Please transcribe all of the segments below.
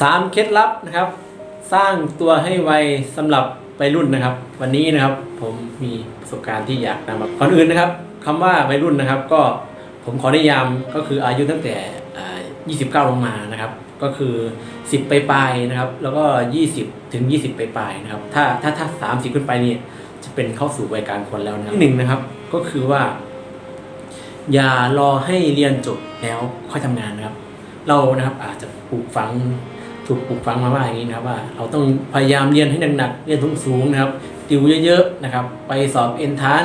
สามเคล็ดลับนะครับ สร้างตัวให้ไวสำหรับวัยรุ่นนะครับ วันนี้นะครับผมมีประสบการณ์ที่อยากนำมาก่อนอื่นนะครับคำว่าวัยรุ่นนะครับ ก็ผมขอนิยามก็คืออายุตั้งแต่อ่า29 ลงมานะครับ ก็คือ 10ไปปลายนะครับ แล้วก็ 20 ถึง 20ไปปลายนะครับ ถ้าถ้าถ้า30 ขึ้นไปนี่จะเป็นเข้าสู่วัยกลารคนแล้วนะที่หนึ่งนะครับ ก็คือว่า อย่ารอให้เรียนจบแล้วค่อยทำงานนะครับ เรานะครับอาจจะปลูกฝัง ถูกปลูกฝังมาว่าอย่างนี้นะครับว่า เราต้องพยายามเรียนให้หนักๆเรียนสูงๆนะครับ ติวเยอะๆนะครับ ไปสอบเอ็นทาน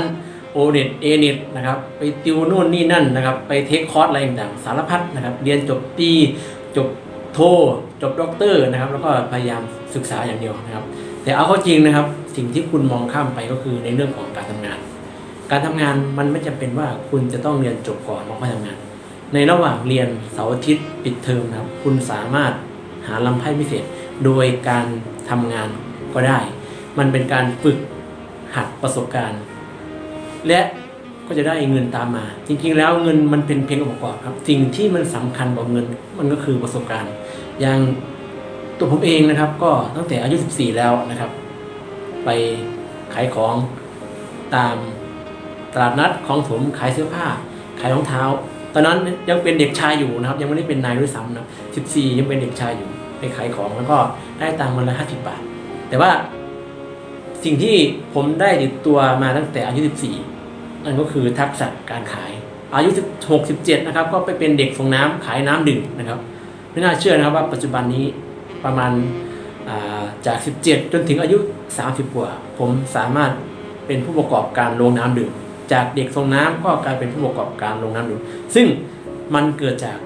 โอเน็ตเอเน็ตนะครับ ไปติวนู่นนี่นั่นนะครับ ไปเทคคอร์สอะไรต่างๆสารพัดนะครับ เรียนจบตีจบโทจบด็อกเตอร์นะครับ แล้วก็พยายามศึกษาอย่างเดียวนะครับ แต่เอาเข้าจริงนะครับ สิ่งที่คุณมองข้ามไปก็คือในเรื่องของการทำงาน การทำงานมันไม่จำเป็นว่าคุณจะต้องเรียนจบก่อนแล้วค่อยทำงาน ในระหว่างเรียนเสาร์อาทิตย์ปิดเทอมนะครับ คุณสามารถาลำไพ่พิเศษ โดยการทำงานก็ได้ มันเป็นการฝึกหัดประสบการณ์ และก็จะได้เงินตามมา จริงๆ แล้วเงินมันเป็นเพียงองค์ประกอบครับ สิ่งที่มันสำคัญกว่าเงินมันก็คือประสบการณ์ อย่างตัวผมเองนะครับ ก็ตั้งแต่อายุ 14 แล้วนะครับ ไปขายของตามตลาดนัดของผมขายเสื้อผ้า ขายรองเท้า ตอนนั้นยังเป็นเด็กชายอยู่นะครับ ยังไม่ได้เป็นนายด้วยซ้ำนะ14 ยังเป็นเด็กชายอยู่ ไปขายของแล้วก็ได้ตังค์วันละ50บาท แต่ว่าสิ่งที่ผมได้ติดตัวมาตั้งแต่อายุ14นั่นก็คือทักษะการขาย อายุ16 17นะครับ ก็ไปเป็นเด็กส่งน้ำขายน้ำดื่มนะครับไม่น่าเชื่อนะครับว่าปัจจุบันนี้ประมาณาจาก 17 จนถึงอายุ 30 กว่า ผมสามารถเป็นผู้ประกอบการโรงน้ำดื่ม จากเด็กส่งน้ำก็กลายเป็นผู้ประกอบการโรงน้ำดื่ม ซึ่งมันเกิดจาก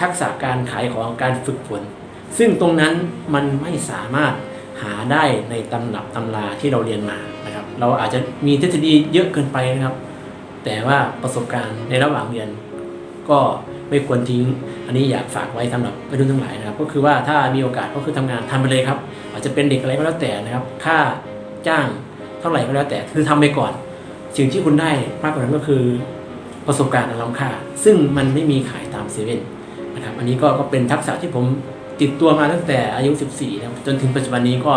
ทักษะการขายของการฝึกฝน ซึ่งตรงนั้นมันไม่สามารถหาได้ในตำหนับตำราที่เราเรียนมานะครับ เราอาจจะมีทฤษฎีเยอะเกินไปนะครับ แต่ว่าประสบการณ์ในระหว่างเรียน ก็ไม่ควรทิ้ง อันนี้อยากฝากไว้สำหรับวัยรุ่นทั้งหลายนะครับ ก็คือว่าถ้ามีโอกาสก็คือทำงานทำไปเลยครับ อาจจะเป็นเด็กอะไรก็แล้วแต่นะครับ ค่าจ้างเท่าไหร่ก็แล้วแต่คือทำไปก่อน สิ่งที่คุณได้มากกว่านั้นก็คือประสบการณ์อันล้ำค่า ซึ่งมันไม่มีขายตามเซเว่นนะครับ อันนี้ก็ก็เป็นทักษะที่ผม ติดตัวมาตั้งแต่อายุ 14นะจนถึงปัจจุบันนี้ก็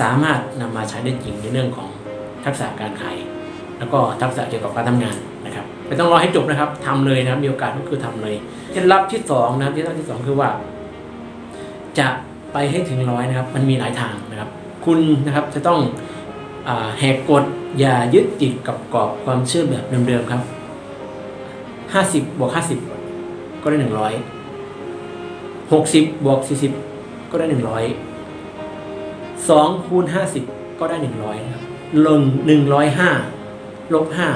สามารถนำมาใช้ได้จริงในเรื่องของทักษะการขายแล้วก็ทักษะเกี่ยวกับการทำงานนะครับไม่ต้องรอให้จบนะครับทำเลยนะครับมีโอกาสก็คือทำเลยเคล็ดลับที่สองนะครับเคล็ดลับที่สองคือว่า จะไปให้ถึงร้อยนะครับ มันมีหลายทางนะครับ คุณนะครับจะต้องอแหกกฎอย่ายึดติดกับกรอบความเชื่อแบบเดิมๆครับห้าสิบบวกห้าสิบก็ได้ห นึ่งร้อยหกสิบบวกสี่สิบก็ได้หนึ่งร้อยสองคูณห้าสิบก็ได้หนึ่งร้อยนะครับลงหนึ่งร้อยห้าลบห้า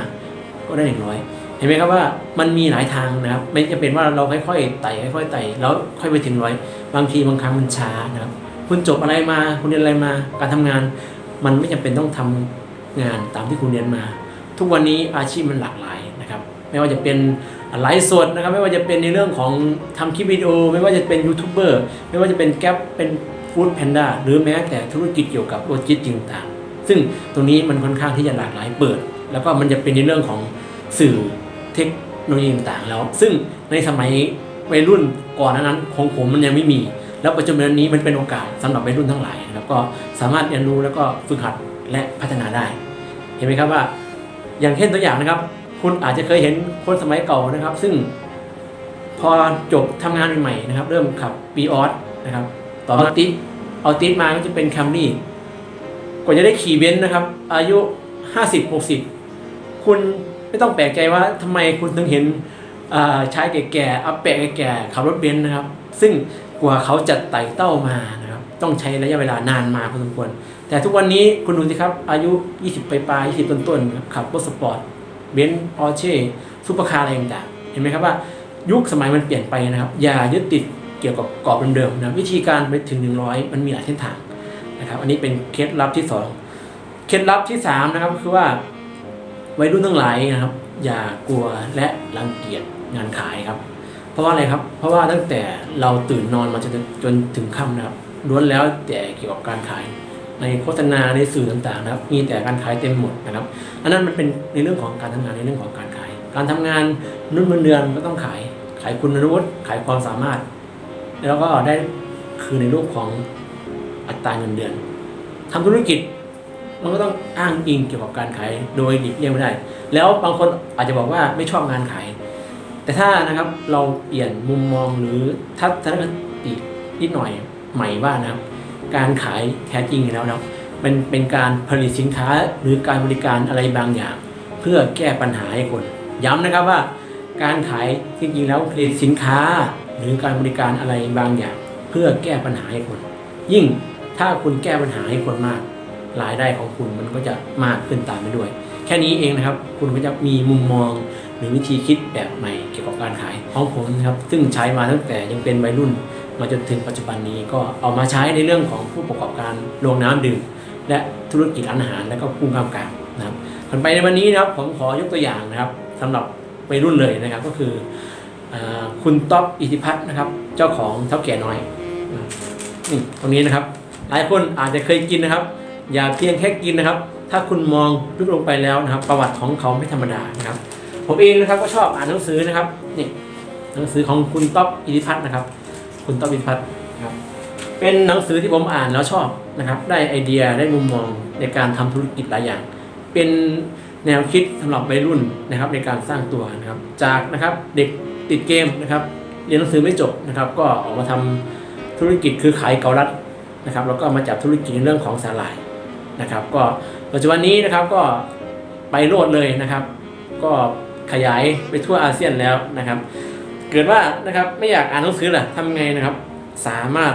ก็ได้หนึ่งร้อยเห็นไหมครับว่ามันมีหลายทางนะครับ ไม่จำเป็นว่าเราค่อยๆไต่ค่อยๆไต่แล้วค่อยไปถึงร้อยบางทีบางครั้งมันช้านะครับ คุณจบอะไรมาคุณเรียนอะไรมาการทำงาน มันไม่จำเป็นต้องทำงานตามที่คุณเรียนมา ทุกวันนี้อาชีพมันหลากหลายนะครับ ไม่ว่าจะเป็น ไลฟ์สดนะครับไม่ว่าจะเป็นในเรื่องของทำคลิปวิดีโอ ไม่ว่าจะเป็นยูทูบเบอร์ไม่ว่าจะเป็นแก๊ปเป็นฟู้ดแพนด้าหรือแม้แต่ธุรกิจเกี่ยวกับโลจิสติกส์ต่างๆ ซึ่งตรงนี้มันค่อนข้างที่จะหลากหลายเปิด แล้วก็มันจะเป็นในเรื่องของสื่อเทคโนโลยีต่างๆแล้ว ซึ่งในสมัยวัยรุ่นก่อนนั้นของผมมันยังไม่มี แล้วปัจจุบันนี้มันเป็นโอกาสสำหรับวัยรุ่นทั้งหลายนะครับก็สามารถเรียนรู้แล้วก็ฝึกหัดและพัฒนาได้ เห็นไหมครับว่าอย่างเช่นตัวอย่างนะครับ คุณอาจจะเคยเห็นคนสมัยเก่านะครับ ซึ่งพอจบทำงานใหม่ๆนะครับ เริ่มขับปีออสนะครับ ต่อมาติดเอาติดมาก็จะเป็นแคมรี่กว่าจะได้ขี่เบนซ์นะครับ อายุ50 60คุณไม่ต้องแปลกใจว่าทำไมคุณถึงเห็นชายแก่ๆอัปแปะแก่ๆขับรถเบนซ์นะครับ ซึ่งกว่าเขาจะไต่เต้ามานะครับ ต้องใช้ระยะเวลานานมาพอสมควร แต่ทุกวันนี้คุณดูสิครับ อายุ 20ไปปลายๆ20 ต้นๆขับรถสปอร์ต เบนซ์พอร์เช่ซูเปอร์คาร์อะไรต่างเห็นไหมครับว่ายุคสมัยมันเปลี่ยนไปนะครับ อย่ายึดติดเกี่ยวกับกรอบเดิมๆนะวิธีการไปถึง 100 มันมีหลายเส้นทางนะครับอันนี้เป็นเคล็ดลับที่สองเคล็ดลับที่สามนะครับคือว่าวัยรุ่นทั้งหลายนะครับ อย่ากลัวและรังเกียจงานขายครับ เพราะว่าอะไรครับ เพราะว่าตั้งแต่เราตื่นนอนมาจนจนถึงค่ำนะครับล้วนแล้วแต่เกี่ยวกับการขาย ในโฆษณาในสื่อต่างๆนะครับ มีแต่การขายเต็มหมดนะครับอันนั้นมันเป็นในเรื่องของการทำงานในเรื่องของการขาย การทำงานนุ่นเงินเดือนก็ต้องขายขายคุณวุฒิขายความสามารถ แล้วก็ได้คือในรูปของอัตราเงินเดือนทำธุรกิจมันก็ต้องอ้างอิงเกี่ยวกับการขายโดยหลีกเลี่ยงไม่ได้ แล้วบางคนอาจจะบอกว่าไม่ชอบงานขาย แต่ถ้านะครับเราเปลี่ยนมุมมองหรือทัศนคตินิดหน่อยใหม่ว่านะครับ การขายแท้จริงแล้วนะมันเป็นการผลิตสินค้าหรือการบริการอะไรบางอย่าง เพื่อแก้ปัญหาให้คน ย้ำนะครับว่าการขายจริงๆแล้วผลิตสินค้าหรือการบริการอะไรบางอย่าง เพื่อแก้ปัญหาให้คน ยิ่งถ้าคุณแก้ปัญหาให้คนมากรายได้ของคุณมันก็จะมากขึ้นตามไปด้วย แค่นี้เองนะครับ คุณก็จะมีมุมมอง หรือวิธีคิดแบบใหม่เกี่ยวกับการขายของผมนะครับซึ่งใช้มาตั้งแต่ยังเป็นวัยรุ่น มาจนถึงปัจจุบันนี้ก็เอามาใช้ในเรื่องของผู้ประกอบการโรงน้ำดื่มและธุรกิจร้านอาหารและก็ผู้กำกับนะครับถัดไปในวันนี้นะครับผมขอยกตัวอย่างนะครับสำหรับวัยรุ่นเลยนะครับก็คืออคุณต๊อบอิทธิพัฒน์นะครับเจ้าของเท่าแก่น้อยนี่ตรงนี้นะครับ หลายคนอาจจะเคยกินนะครับ อย่าเพียงแค่กินนะครับ ถ้าคุณมองลึกลงไปแล้วนะครับ ประวัติของเขาไม่ธรรมดานะครับ ผมเองนะครับก็ชอบอ่านหนังสือนะครับนี่หนังสือของคุณต๊อบอิทธิพัฒน์นะครับ คุณต๊อบอิทธิพัฒน์ครับเป็นหนังสือที่ผมอ่านแล้วชอบนะครับ ได้ไอเดียได้มุมมองในการทำธุรกิจหลายอย่าง เป็นแนวคิดสำหรับวัยรุ่นนะครับ ในการสร้างตัวนะครับ จากนะครับเด็กติดเกมนะครับ เรียนหนังสือไม่จบนะครับ ก็ออกมาทำธุรกิจคือขายเกาลัดนะครับ แล้วก็มาจับธุรกิจในเรื่องของสาหร่ายนะครับ ก็ปัจจุบันนี้นะครับก็ไปโลดเลยนะครับ ก็ ขยายไปทั่วอาเซียนแล้วนะครับ เกิดว่านะครับไม่อยากอ่านหนังสือล่ะทำไงนะครับ สามารถ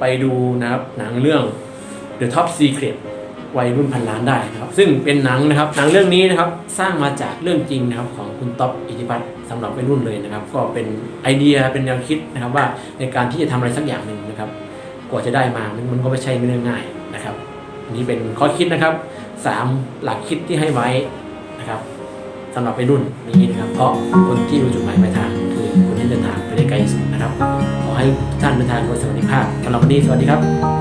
ไปดูนะครับหนังเรื่อง The Top Secret วัยรุ่นพันล้านได้นะครับ ซึ่งเป็นหนังนะครับ หนังเรื่องนี้นะครับสร้างมาจากเรื่องจริงนะครับของคุณต๊อบอิทธิพัฒน์สำหรับวัยรุ่นเลยนะครับ ก็เป็นไอเดียเป็นแนวคิดนะครับว่าในการที่จะทำอะไรสักอย่างหนึ่งนะครับ กว่าจะได้มามันมันก็ไม่ใช่เรื่องง่ายนะครับอันนี้เป็นข้อคิดนะครับสามหลักคิดที่ให้ไว้นะครับ สำหรับวัยรุ่นนี้นะครับ เพราะคนที่รู้จุดหมายปลายทางคือคนที่เดินทางไปได้ไกลที่สุดนะครับ ขอให้ท่านเดินทางโดยสวัสดิภาพสำหรับวันนี้สวัสดีครับ